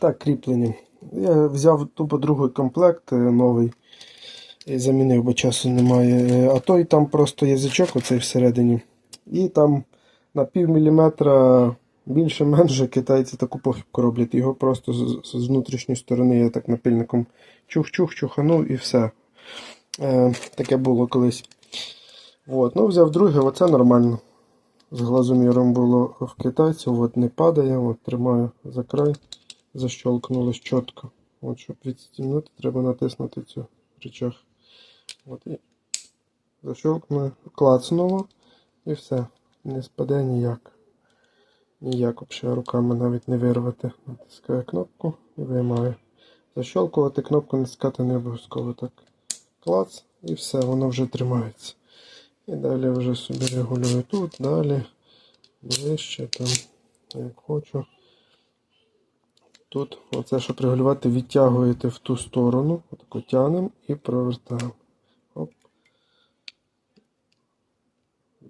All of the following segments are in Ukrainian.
Так, кріплення. Я взяв тупо другий комплект е, новий і замінив, бо часу немає. А той там просто язичок оцей всередині. І там на пів міліметра більше-менше китайці таку похибку роблять. Його просто з, з внутрішньої сторони я так напильником чух-чух, чуханув і все. Е, таке було колись. От, ну взяв друге, оце нормально. З глазоміром було в китайців, от не падає, от тримаю за край, защолкнулось чітко. От, щоб відстібнути, треба натиснути цю рычаг. От і защолкнуло, клацнуло і все. Не спаде ніяк. Ніяк взагалі руками навіть не вирвати. Натискаю кнопку і виймаю. Защолкувати кнопку натискати не обов'язково так. Клац і все, воно вже тримається. І далі вже собі регулюю тут, далі, ближче, там, як хочу. Тут, оце, щоб регулювати, відтягуєте в ту сторону, отако тянемо і провертаємо. Оп.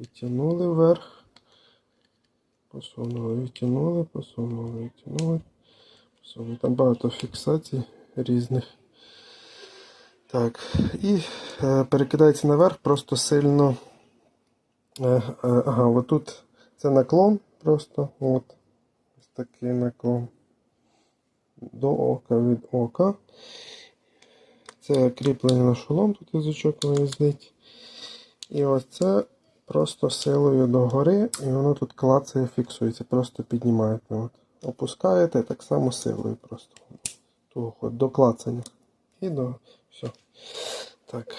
Відтягнули вверх. Посунули, відтягнули, посунули, відтягнули. Посунули. Там багато фіксацій різних. Так, і е, перекидається наверх просто сильно. Е, е, ага, отут це наклон просто. От. Ось такий наклон. До ока від ока. Це кріплення на шолом, тут язичок виїздить. І ось це просто силою догори, і воно тут клацає, фіксується, просто піднімаєте. От. Опускаєте так само силою просто. Того, до клацання. І до. Все. Так.